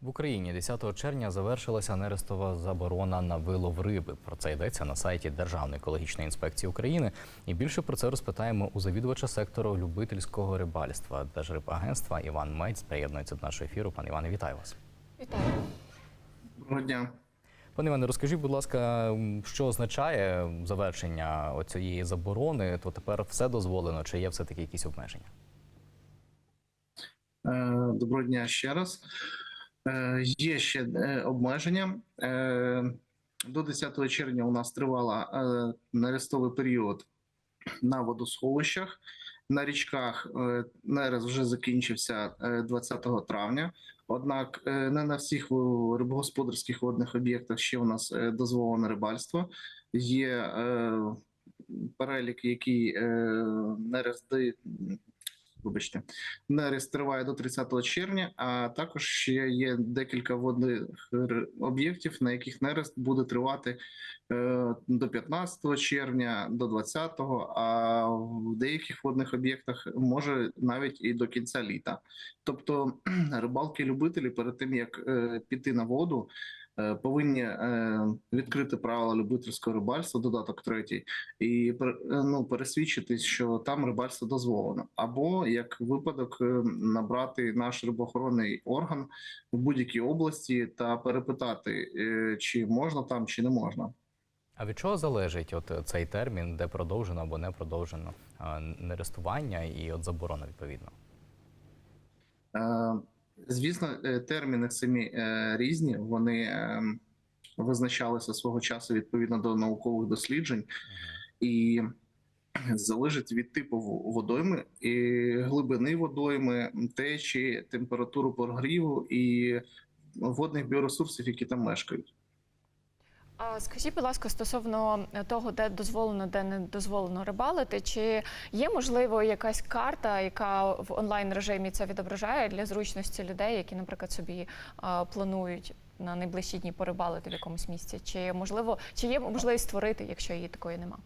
В Україні 10 червня завершилася нерестова заборона на вилов риби. Про це йдеться на сайті Державної екологічної інспекції України. І більше про це розпитаємо у завідувача сектору любительського рибальства Держрибагентства Іван Мець приєднується до нашого ефіру. Пане Іване, вітаю вас. Вітаю. Доброго дня. Пане Іване, розкажіть, будь ласка, що означає завершення цієї заборони? То тепер все дозволено, чи є все таки якісь обмеження? Е, Доброго дня ще раз. Е, Є ще е, обмеження. Е, До 10 червня у нас тривала нерестовий період на водосховищах. На річках нерест вже закінчився е, 20 травня. Однак не на всіх рибогосподарських водних об'єктах ще у нас дозволене рибальство. Є перелік, який нерести, вибачте, нерест триває до 30 червня, а також ще є декілька водних об'єктів, на яких нерест буде тривати е, до 15 червня, до 20, а в деяких водних об'єктах може навіть і до кінця літа. Тобто рибалки-любителі перед тим як е, піти на воду. Е, Повинні е, відкрити правила любительського рибальства, додаток третій, і е, ну, пересвідчитись, що там рибальство дозволено, або як випадок набрати наш рибоохоронний орган в будь-якій області та перепитати, чи можна там, чи не можна. А від чого залежить от цей термін, де продовжено або не продовжено нерестування і от заборона відповідно? Звісно, е, терміни самі е, різні. Вони е, визначалися свого часу відповідно до наукових досліджень і залежить від типу водойми і глибини водойми, течі, температуру прогріву і водних біоресурсів, які там мешкають. А скажіть, будь ласка, стосовно того, де дозволено, де не дозволено рибалити, чи є можливо якась карта, яка в онлайн режимі це відображає для зручності людей, які, наприклад, собі а, планують на найближчі дні порибалити в якомусь місці? Чи можливо, чи є можливість створити, якщо її такої нема?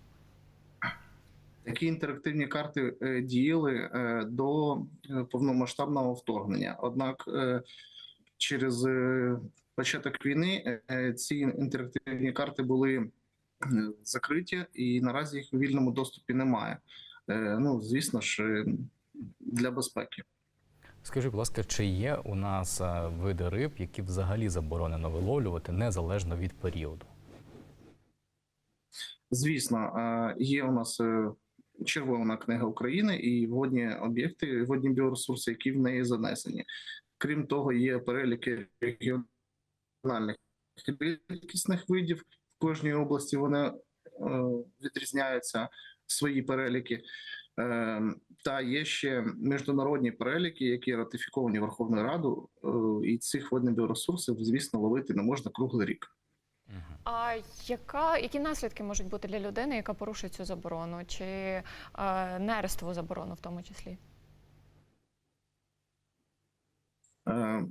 Такі інтерактивні карти е, діяли е, до е, повномасштабного вторгнення. Однак е, через е, початок війни е, ці інтерактивні карти були е, закриті, і наразі їх у вільному доступі немає. Е, Ну, звісно ж, е, для безпеки. Скажи, будь ласка, чи є у нас види риб, які взагалі заборонено виловлювати незалежно від періоду? Звісно, е, є у нас е, Червона книга України і водні об'єкти, водні біоресурси, які в неї занесені. Крім того, є переліки регіональних рідкісних видів в кожній області. Вони е, відрізняються свої переліки. Е, Та є ще міжнародні переліки, які ратифіковані Верховною Радою, е, і цих водних біоресурсів, звісно, ловити не можна круглий рік. А яка які наслідки можуть бути для людини, яка порушує цю заборону, чи е, нерестову заборону в тому числі? Е,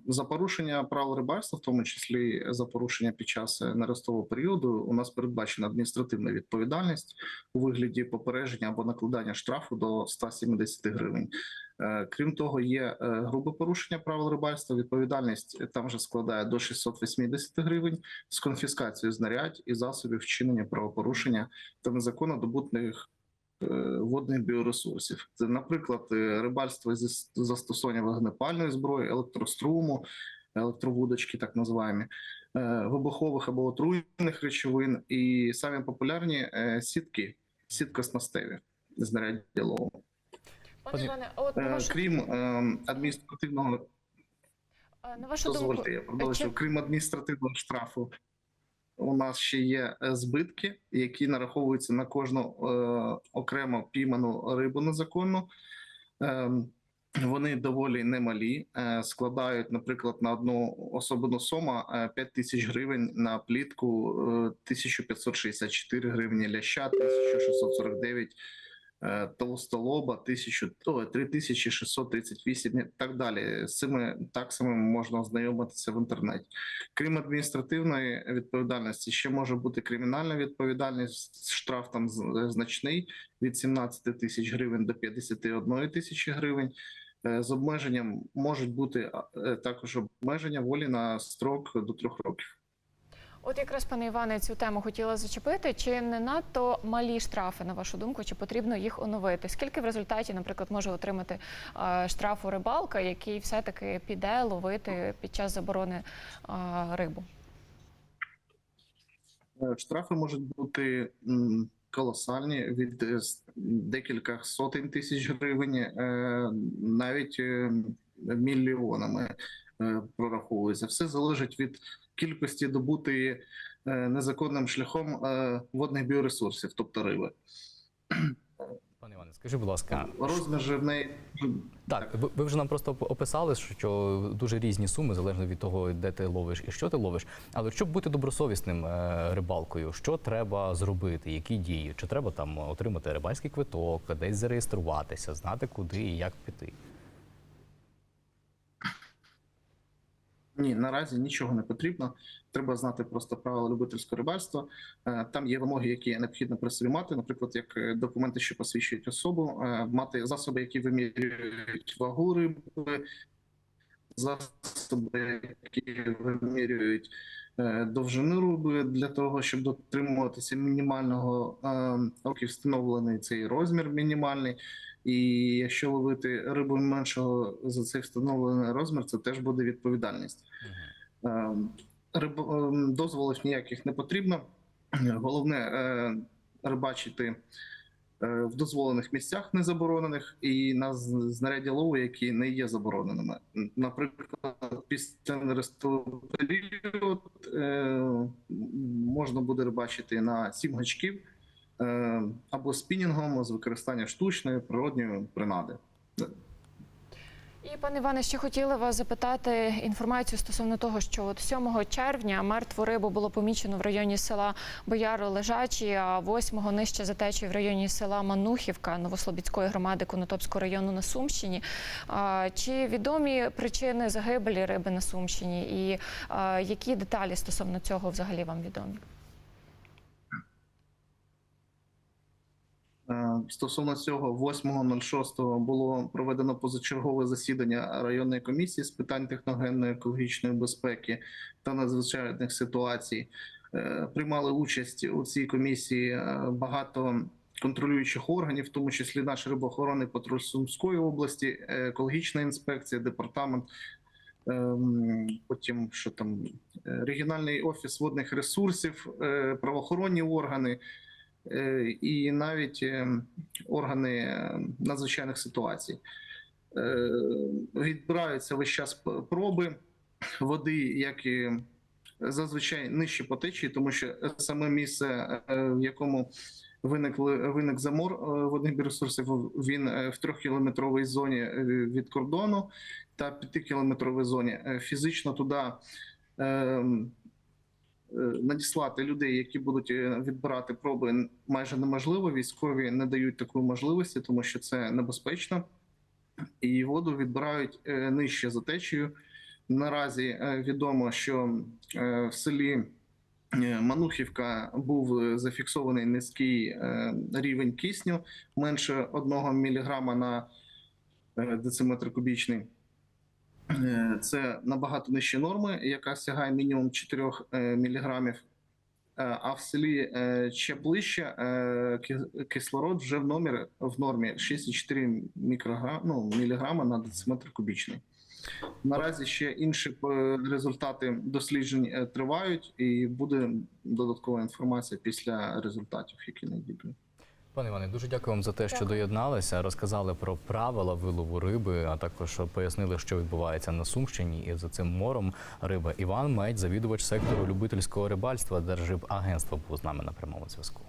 За порушення правил рибальства, в тому числі за порушення під час е, нерестового періоду, у нас передбачена адміністративна відповідальність у вигляді попередження або накладання штрафу до 170 гривень. Е, Крім того, є е, грубе порушення правил рибальства. Відповідальність там же складає до 680 гривень з конфіскацією знарядь і засобів вчинення правопорушення та незаконно добутних е, водних біоресурсів. Це, наприклад, е, рибальство зі застосування вогнепальної зброї, електроструму, електровудочки, так називаємо, е, вибухових або отруйних речовин, і самі популярні е, сітки, сіткоснастеві знаряддя лову. Пане Іване, от на Е, вашу, Крім е, адміністративного е, на вашу думку, Дозвольте, я продовжу. чи- Крім адміністративного штрафу, у нас ще є е, збитки, які нараховуються на кожну е, окремо пійману рибу незаконну. Е, вони доволі немалі, е, складають, наприклад, на одну особину сома е, 5 тисяч гривень на плітку, е, 1564 гривні ляща, 1649 е, толстолоба, 1000, о, 3638 і так далі. З цими таксами можна ознайомитися в інтернеті. Крім адміністративної відповідальності, ще може бути кримінальна відповідальність. Штраф там значний від 17 тисяч гривень до 51 тисячі гривень. Е, З обмеженням можуть бути е, також обмеження волі на строк до трьох років. От якраз, пане Іване, цю тему хотіла зачепити. Чи не надто малі штрафи, на вашу думку, чи потрібно їх оновити? Скільки в результаті, наприклад, може отримати штрафу рибалка, який все-таки піде ловити під час заборони рибу? Е, Штрафи можуть бути колосальні від е, декілька сотень тисяч гривень, е, навіть е, мільйонами прораховується. Все залежить від кількості добутої е, незаконним шляхом е, водних біоресурсів, тобто риби. Пане Іване, скажи, будь ласка, Розмір в неї Так, ви, ви вже нам просто описали, що дуже різні суми, залежно від того, де ти ловиш і що ти ловиш. Але щоб бути добросовісним е, рибалкою, що треба зробити, які дії? Чи треба там отримати рибальський квиток, десь зареєструватися, знати куди і як піти? Ні, наразі нічого не потрібно. Треба знати просто правила любительського рибальства. Е, Там є вимоги, які необхідно при собі мати, наприклад, як е, документи, що посвідчують особу, е, мати засоби, які вимірюють вагу риби, засоби, які вимірюють е, довжину риби для того, щоб дотримуватися мінімального е, років встановлений цей розмір мінімальний. І якщо ловити рибу меншого за цей встановлений розмір, це теж буде відповідальність. Ем, риб- Дозволів ніяких не потрібно. Головне е, рибачити е, в дозволених місцях незаборонених і на з- знаряддя лову, які не є забороненими. Наприклад, після нерестовий період е, можна буде рибачити на сім гачків е, або спінінгом з використанням штучної природньої принади. І пане Іване, ще хотіла вас запитати інформацію стосовно того, що от 7 червня мертву рибу було помічено в районі села Бояро Лежачі, а 8-го нижче за течією в районі села Манухівка Новослобідської громади Конотопського району на Сумщині. Чи відомі причини загибелі риби на Сумщині, і які деталі стосовно цього взагалі вам відомі? Е, Стосовно цього, 8.06 було проведено позачергове засідання районної комісії з питань техногенної екологічної безпеки та надзвичайних ситуацій. Е, Приймали участь у цій комісії е, багато контролюючих органів, в тому числі наш рибоохоронний патруль Сумської області, е, екологічна інспекція, департамент. ем, Потім що там регіональний офіс водних ресурсів, правоохоронні органи, і навіть е, органи е, надзвичайних ситуацій. Е, Відбираються весь час проби води, як і зазвичай нижче по течії, тому що саме місце, е, в якому виникли виник замор е, водних біоресурсів, він е, в трьохкілометровій зоні е, від кордону та п'ятикілометровій зоні. Е, Фізично туди е, е, надіслати людей, які будуть е, відбирати проби, майже неможливо. Військові не дають такої можливості, тому що це небезпечно. І воду відбирають е, нижче за течією. Наразі е, відомо, що е, в селі е, Манухівка був е, зафіксований низький е, рівень кисню менше 1 мг на е, дециметр кубічний. Е, Це набагато нижче норми, яка сягає мінімум 4 мг. А в селі е, ще ближче е, кислород вже в нормі, в нормі 6,4 мікрограм, ну, міліграма на дециметр кубічний. Наразі ще інші е, результати досліджень е, тривають, і буде додаткова інформація після результатів, які надійдуть. Пане Іване, дуже дякую вам за те, що Дякую. доєдналися, розказали про правила вилову риби, а також пояснили, що відбувається на Сумщині і за цим мором риби. Іван Медь, завідувач сектору любительського рибальства Держибагентства, був з нами на прямому зв'язку.